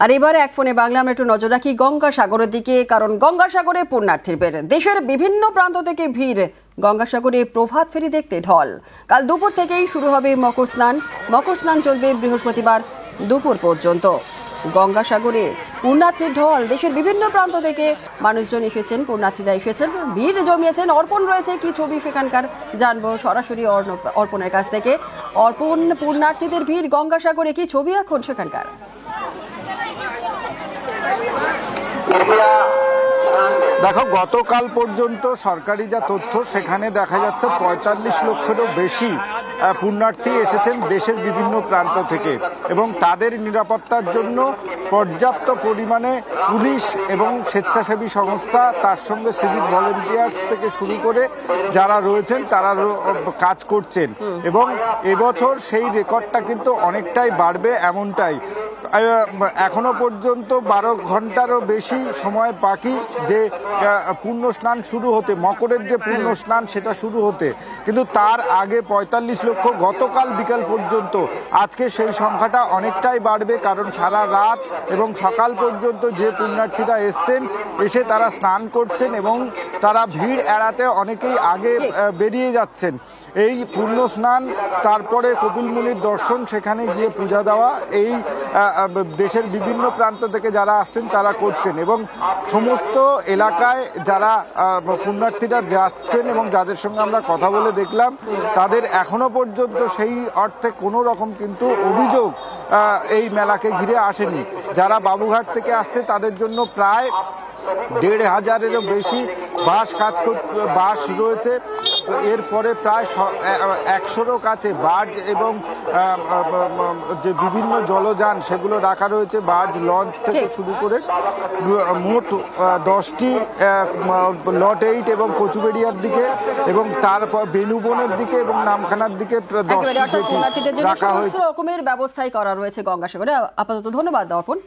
আর এবারে এক ফোনে বাংলা আমরা একটু নজর রাখি গঙ্গাসাগরের দিকে, কারণ গঙ্গাসাগরে পুণ্যার্থীর বের দেশের বিভিন্ন প্রান্ত থেকে ভিড়। গঙ্গাসাগরে প্রভাত ফেরি দেখতে ঢল। কাল দুপুর থেকেই শুরু হবে মকর স্নান। মকর স্নান চলবে বৃহস্পতিবার দুপুর পর্যন্ত। গঙ্গাসাগরে পুণ্যার্থীর ঢল। দেশের বিভিন্ন প্রান্ত থেকে মানুষজন এসেছেন, পুণ্যার্থীরা এসেছেন, ভিড় জমিয়েছেন, অর্পণ রয়েছে কি ছবি সেখানকার জানব সরাসরি অর্ণ- অর্পণের কাছ থেকে। অর্পণ পুণ্যার্থীদের ভিড়, গঙ্গাসাগরে কি ছবি এখন সেখানকার? দেখো গতকাল পর্যন্ত সরকারি যা তথ্য সেখানে দেখা যাচ্ছে পঁয়তাল্লিশ লক্ষেরও বেশি পুণ্যার্থী এসেছেন দেশের বিভিন্ন প্রান্ত থেকে এবং তাদের নিরাপত্তার জন্য পর্যাপ্ত পরিমাণে পুলিশ এবং স্বেচ্ছাসেবী সংস্থা তার সঙ্গে সিভিক ভলেন্টিয়ার্স থেকে শুরু করে যারা রয়েছেন তারা কাজ করছেন। এবং এবছর সেই রেকর্ডটা কিন্তু অনেকটাই বাড়বে এমনটাই। এখনও পর্যন্ত বারো ঘন্টারও বেশি সময় বাকি যে পূর্ণ স্নান শুরু হতে, মকরের যে পূর্ণ স্নান সেটা শুরু হতে। কিন্তু তার আগে পঁয়তাল্লিশ লক্ষ গতকাল বিকাল পর্যন্ত। আজকে সেই সংখ্যাটা অনেকটাই বাড়বে কারণ সারা রাত এবং সকাল পর্যন্ত যে পুণ্যার্থীরা এসছেন, এসে তারা স্নান করছেন এবং তারা ভিড় এড়াতে অনেকেই আগে বেরিয়ে যাচ্ছেন। এই পূর্ণ স্নান, তারপরে কপিল মুনির দর্শন, সেখানে গিয়ে পূজা দেওয়া, এই দেশের বিভিন্ন প্রান্ত থেকে যারা আসছেন তারা করছেন এবং সমস্ত এলাকায় যারা পুণ্যার্থীরা যাচ্ছেন এবং যাদের সঙ্গে আমরা কথা বলে দেখলাম, তাদের এখনও পর্যন্ত সেই অর্থে কোনো রকম কিন্তু অভিযোগ এই মেলাকে ঘিরে আসেনি। যারা বাবুঘাট থেকে আসছে তাদের জন্য প্রায় দেড় হাজারেরও বেশি বাস কাজ বাস রয়েছে। এরপরে প্রায় একশোরও কাছে বার্জ এবং যে বিভিন্ন জলযান সেগুলো রাখা রয়েছে। বার্জ লঞ্চ থেকে শুরু করে মোট দশটি লট এইট এবং কচুবেড়িয়ার দিকে এবং তারপর বেলুবনের দিকে এবং নামখানার দিকে রাখা হয়েছে। রকমের ব্যবস্থাই করা রয়েছে গঙ্গাসাগরে। আপাতত ধন্যবাদ অর্পণ